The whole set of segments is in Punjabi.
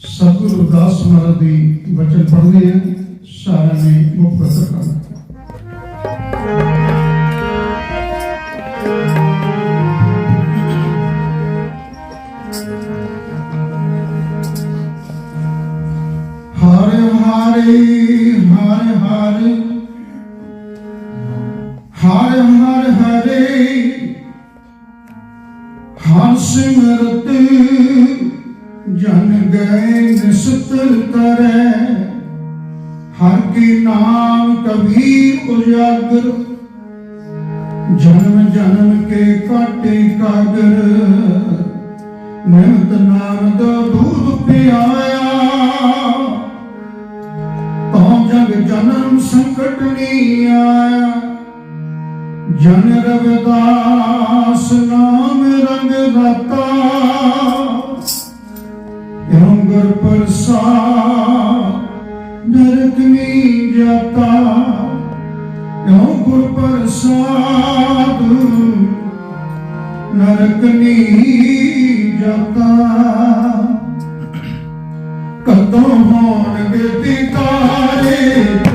ਸਤਿਗੁਰੂ ਅਰਦਾਸ ਮਹਾਰਾਜ ਦੀ ਵਚਨ ਪੜ੍ਹਦੇ ਹਾਂ। ਸਾਰਿਆਂ ਨੇ ਮੁਖ ਪ੍ਰਸਰ ਕਰਨਾ ਹਰਿ ਹਰਿ, ਹਰ ਸਿਮਰਤ ਜਨ ਗਏ ਨਿਸਤਰ ਕਰੈ ਹਰ ਕੀ ਨਾਮ ਕਬੀਰ ਉਜਾਗਰ। ਜਨਮ ਜਨਮ ਕੇ ਕਾਟੇ ਕਾਗਰ। ਨਿਮਤ ਨਾਮ ਦਾ ਦੂਧ ਪਿਆਇਆ। ਤਾਂ ਜਗ ਜਨਮ ਸੰਕਟ ਨਹੀਂ ਆਇਆ। ਜਨ ਰਵਿਦਾਸ ਨਾਮ ਰੰਗ ਰਤਾ। ਗੁਰ ਪ੍ਰਸਾਦ ਨਰਕ ਨਹੀਂ ਜਾਤਾ ਯੋ ਗੁਰ ਪ੍ਰਸਾਦ ਨਰਕ ਨਹੀਂ ਜਾਤਾ ਕਦੋਂ ਹੋਣਗੇ ਦੀਦਾਰੇ?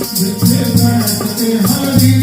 ਜਿੱਥੇ ਬੈਠ ਕੇ ਹਰੀ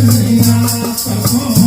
Hallelujah.